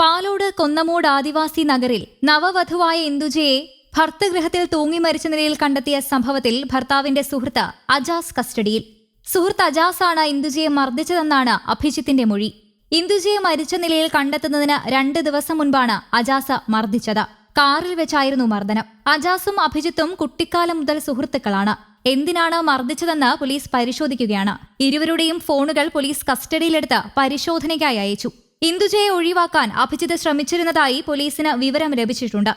പാലോട് കൊന്നമൂട് ആദിവാസി നഗറിൽ നവവധുവായ ഇന്ദുജയെ ഭർത്തഗൃഹത്തിൽ തൂങ്ങി മരിച്ച നിലയിൽ കണ്ടെത്തിയ സംഭവത്തിൽ ഭർത്താവിന്റെ സുഹൃത്ത് അജാസ് കസ്റ്റഡിയിൽ. സുഹൃത്ത് അജാസാണ് ഇന്ദുജയെ മർദ്ദിച്ചതെന്നാണ് അഭിജിത്തിന്റെ മൊഴി. ഇന്ദുജയെ മരിച്ച നിലയിൽ കണ്ടെത്തുന്നതിന് രണ്ട് ദിവസം മുൻപാണ് അജാസ മർദ്ദിച്ചത്. കാറിൽ വെച്ചായിരുന്നു മർദ്ദനം. അജാസും അഭിജിത്തും കുട്ടിക്കാലം മുതൽ സുഹൃത്തുക്കളാണ്. എന്തിനാണ് മർദ്ദിച്ചതെന്ന് പോലീസ് പരിശോധിക്കുകയാണ്. ഇരുവരുടെയും ഫോണുകൾ പോലീസ് കസ്റ്റഡിയിലെടുത്ത് പരിശോധനയ്ക്കായി അയച്ചു. ഇന്ദുജയെ ഒഴിവാക്കാൻ അഭിജിത്ത് ശ്രമിച്ചിരുന്നതായി പോലീസിന് വിവരം ലഭിച്ചിട്ടുണ്ട്.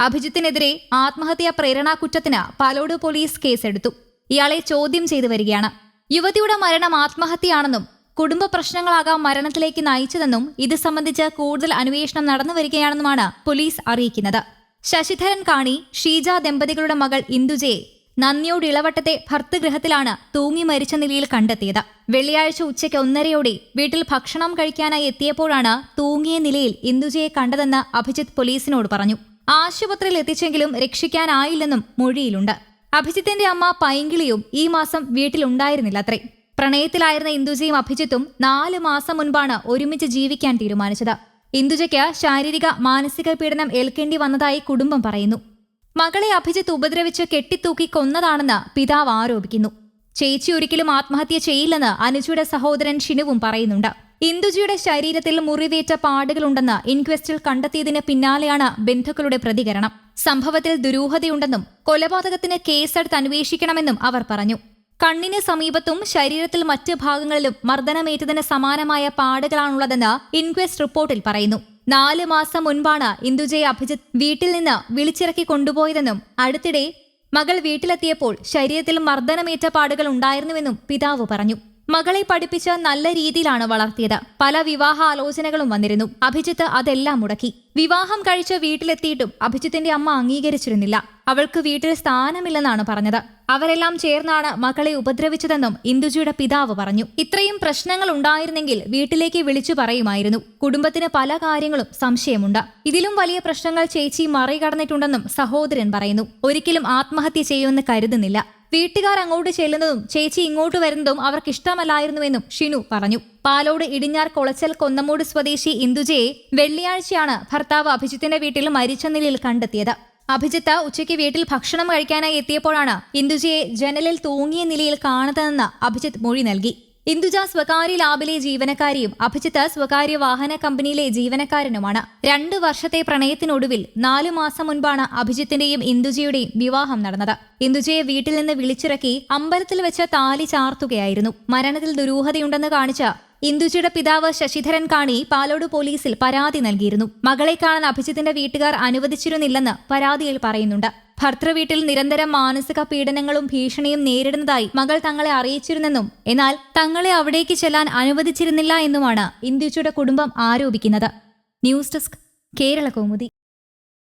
അഭിജിത്തിനെതിരെ ആത്മഹത്യാ പ്രേരണാ കുറ്റത്തിന് പാലോട് പോലീസ് കേസെടുത്തു. ഇയാളെ ചോദ്യം ചെയ്തു വരികയാണ്. യുവതിയുടെ മരണം ആത്മഹത്യയാണെന്നും കുടുംബ പ്രശ്നങ്ങളാകാം മരണത്തിലേക്ക് നയിച്ചതെന്നും ഇത് സംബന്ധിച്ച് കൂടുതൽ അന്വേഷണം നടന്നു വരികയാണെന്നുമാണ് പോലീസ് അറിയിക്കുന്നത്. ശശിധരൻ കാണി ഷീജ ദമ്പതികളുടെ മകൾ ഇന്ദുജയെ നന്ദിയോട് ഇളവട്ടത്തെ ഭർത്തൃഗൃഹത്തിലാണ് തൂങ്ങി മരിച്ച നിലയിൽ കണ്ടെത്തിയത്. വെള്ളിയാഴ്ച ഉച്ചയ്ക്ക് ഒന്നരയോടെ വീട്ടിൽ ഭക്ഷണം കഴിക്കാനായി എത്തിയപ്പോഴാണ് തൂങ്ങിയ നിലയിൽ ഇന്ദുജയെ കണ്ടതെന്ന് അഭിജിത്ത് പോലീസിനോട് പറഞ്ഞു. ആശുപത്രിയിൽ എത്തിച്ചെങ്കിലും രക്ഷിക്കാനായില്ലെന്നും മൊഴിയിലുണ്ട്. അഭിജിത്തിന്റെ അമ്മ പൈങ്കിളിയും ഈ മാസം വീട്ടിലുണ്ടായിരുന്നില്ല അത്രേ പ്രണയത്തിലായിരുന്ന ഇന്ദുജയും അഭിജിത്തും നാല് മാസം മുൻപാണ് ഒരുമിച്ച് ജീവിക്കാൻ തീരുമാനിച്ചത്. ഇന്ദുജയ്ക്ക് ശാരീരിക മാനസിക പീഡനം ഏൽക്കേണ്ടി വന്നതായി കുടുംബം പറയുന്നു. മകളെ അഭിജിത്ത് ഉപദ്രവിച്ച് കെട്ടിത്തൂക്കി കൊന്നതാണെന്ന് പിതാവ് ആരോപിക്കുന്നു. ചേച്ചി ഒരിക്കലും ആത്മഹത്യ ചെയ്യില്ലെന്ന് അനുജയുടെ സഹോദരൻ ഷിനുവും പറയുന്നുണ്ട്. ഇന്ദുജിയുടെ ശരീരത്തിൽ മുറിവേറ്റ പാടുകളുണ്ടെന്ന് ഇൻക്വസ്റ്റിൽ കണ്ടെത്തിയതിന് പിന്നാലെയാണ് ബന്ധുക്കളുടെ പ്രതികരണം. സംഭവത്തിൽ ദുരൂഹതയുണ്ടെന്നും കൊലപാതകത്തിന് കേസെടുത്ത് അന്വേഷിക്കണമെന്നും അവർ പറഞ്ഞു. കണ്ണിന് സമീപത്തും ശരീരത്തിൽ മറ്റ് ഭാഗങ്ങളിലും മർദ്ദനമേറ്റതിന് സമാനമായ പാടുകളാണുള്ളതെന്ന് ഇൻക്വസ്റ്റ് റിപ്പോർട്ടിൽ പറയുന്നു. നാല് മാസം മുൻപാണ് ഇന്ദുജയെ അഭിജിത്ത് വീട്ടിൽ നിന്ന് വിളിച്ചിറക്കി കൊണ്ടുപോയതെന്നും അടുത്തിടെ മകൾ വീട്ടിലെത്തിയപ്പോൾ ശരീരത്തിൽ മർദ്ദനമേറ്റ പാടുകൾ ഉണ്ടായിരുന്നുവെന്നും പിതാവ് പറഞ്ഞു. മകളെ പഠിപ്പിച്ച് നല്ല രീതിയിലാണ് വളർത്തിയത്. പല വിവാഹ ആലോചനകളും വന്നിരുന്നു. അഭിജിത്ത് അതെല്ലാം മുടക്കി. വിവാഹം കഴിച്ച് വീട്ടിലെത്തിയിട്ടും അഭിജിത്തിന്റെ അമ്മ അംഗീകരിച്ചിരുന്നില്ല. അവൾക്ക് വീട്ടിൽ സ്ഥാനമില്ലെന്നാണ് പറഞ്ഞത്. അവരെല്ലാം ചേർന്നാണ് മകളെ ഉപദ്രവിച്ചതെന്നും ഇന്ദുജിയുടെ പിതാവ് പറഞ്ഞു. ഇത്രയും പ്രശ്നങ്ങൾ ഉണ്ടായിരുന്നെങ്കിൽ വീട്ടിലേക്ക് വിളിച്ചു പറയുമായിരുന്നു. കുടുംബത്തിന് പല കാര്യങ്ങളും സംശയമുണ്ട്. ഇതിലും വലിയ പ്രശ്നങ്ങൾ ചേച്ചി മറികടന്നിട്ടുണ്ടെന്നും സഹോദരൻ പറയുന്നു. ഒരിക്കലും ആത്മഹത്യ ചെയ്യുമെന്ന് കരുതുന്നില്ല. വീട്ടുകാർ അങ്ങോട്ട് ചെല്ലുന്നതും ചേച്ചി ഇങ്ങോട്ട് വരുന്നതും അവർക്ക് ഇഷ്ടമല്ലായിരുന്നുവെന്നും ഷിനു പറഞ്ഞു. പാലോട് ഇടിഞ്ഞാർ കൊളച്ചൽ കൊന്നമൂട് സ്വദേശി ഇന്ദുജയെ വെള്ളിയാഴ്ചയാണ് ഭർത്താവ് അഭിജിത്തിന്റെ വീട്ടിൽ മരിച്ച നിലയിൽ കണ്ടെത്തിയത്. അഭിജിത്ത് ഉച്ചയ്ക്ക് വീട്ടിൽ ഭക്ഷണം കഴിക്കാനായി എത്തിയപ്പോഴാണ് ഇന്ദുജയെ ജനലിൽ തൂങ്ങിയ നിലയിൽ കാണുന്നതെന്ന് അഭിജിത്ത് മൊഴി നൽകി. ഇന്ദുജ സ്വകാര്യ ലാബിലെ ജീവനക്കാരിയും അഭിജിത്ത് സ്വകാര്യ വാഹന കമ്പനിയിലെ ജീവനക്കാരനുമാണ്. രണ്ട് വർഷത്തെ പ്രണയത്തിനൊടുവിൽ നാലു മാസം മുൻപാണ് അഭിജിത്തിന്റെയും ഇന്ദുജയുടെയും വിവാഹം നടന്നത്. ഇന്ദുജയെ വീട്ടിൽ നിന്ന് വിളിച്ചിറക്കി അമ്പലത്തിൽ വെച്ച് താലി ചാർത്തുകയായിരുന്നു. മരണത്തിൽ ദുരൂഹതയുണ്ടെന്ന് കാണിച്ച ഇന്ദുജയുടെ പിതാവ് ശശിധരൻ കാണി പാലോട് പോലീസിൽ പരാതി നൽകിയിരുന്നു. മകളെ കാണാൻ അഭിജിത്തിന്റെ വീട്ടുകാർ അനുവദിച്ചിരുന്നില്ലെന്ന് പരാതിയിൽ പറയുന്നുണ്ട്. ഭർത്തൃവീട്ടിൽ നിരന്തരം മാനസിക പീഡനങ്ങളും ഭീഷണിയും നേരിടുന്നതായി മകൾ തങ്ങളെ അറിയിച്ചിരുന്നെന്നും എന്നാൽ തങ്ങളെ അവിടേക്ക് ചെല്ലാൻ അനുവദിച്ചിരുന്നില്ല എന്നുമാണ് ഇന്ദുജിയുടെ കുടുംബം ആരോപിക്കുന്നത്. News desk Kerala Kaumudi.